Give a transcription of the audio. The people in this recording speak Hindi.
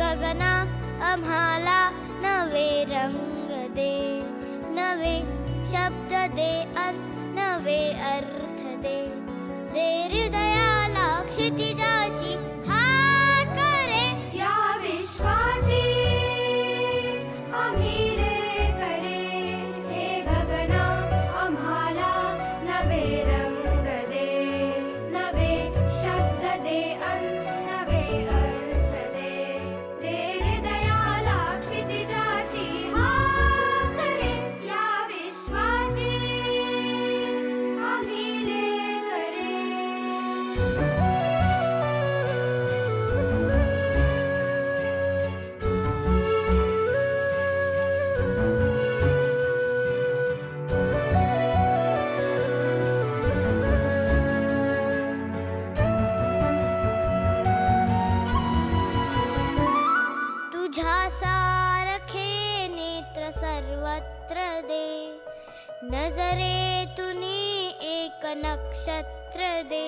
आम्हाला नवे रंग दे नवे शब्द दे नवे अर्थ दे। दे हृदयाला क्षितिजाची तुझ्या सारखे नेत्र नजरे तुनी एक नक्षत्र त्रदे